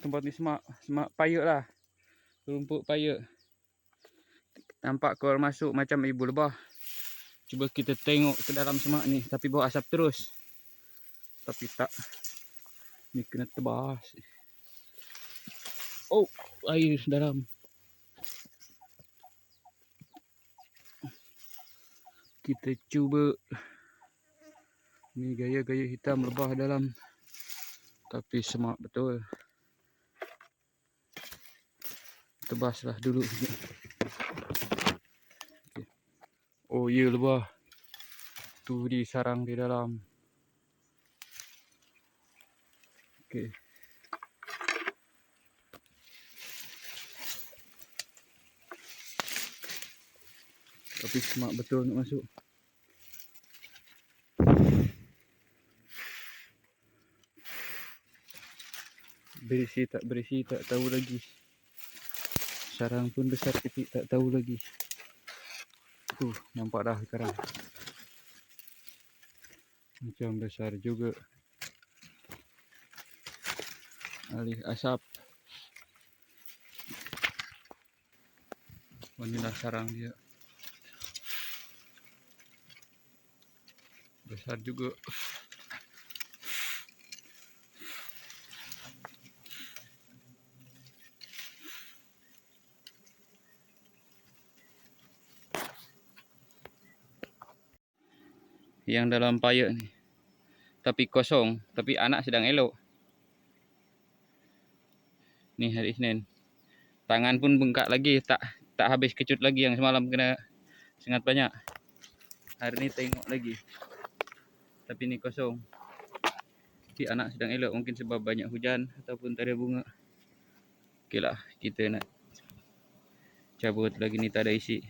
tempat ni semak semak payuk lah. Rumput payuk nampak keluar masuk macam ibu lebah. Cuba kita tengok ke dalam semak ni tapi bau asap terus. Tapi tak. Ni kena tebas. Oh air dalam. Kita cuba. Ni gaya-gaya hitam lebah dalam. Tapi semak betul tebaslah dulu. Okey. oh ya lebah tu di sarang di dalam. Okey. Tapi semak betul nak masuk. Berisi tak berisi tak tahu lagi sarang pun besar kecil tak tahu lagi. Tu nampak dah sekarang. Macam besar juga. Alih asap. Oh, inilah sarang dia. Besar juga yang dalam payuk ni. Tapi kosong. Tapi anak sedang elok. Ni hari Isnin tangan pun bengkak lagi. Tak tak habis kecut lagi yang semalam kena sangat banyak. Hari ni tengok lagi. Tapi ni kosong. Tapi anak sedang elok. Mungkin sebab banyak hujan ataupun tak ada bunga. Okey lah kita nak cabut lagi ni tak ada isi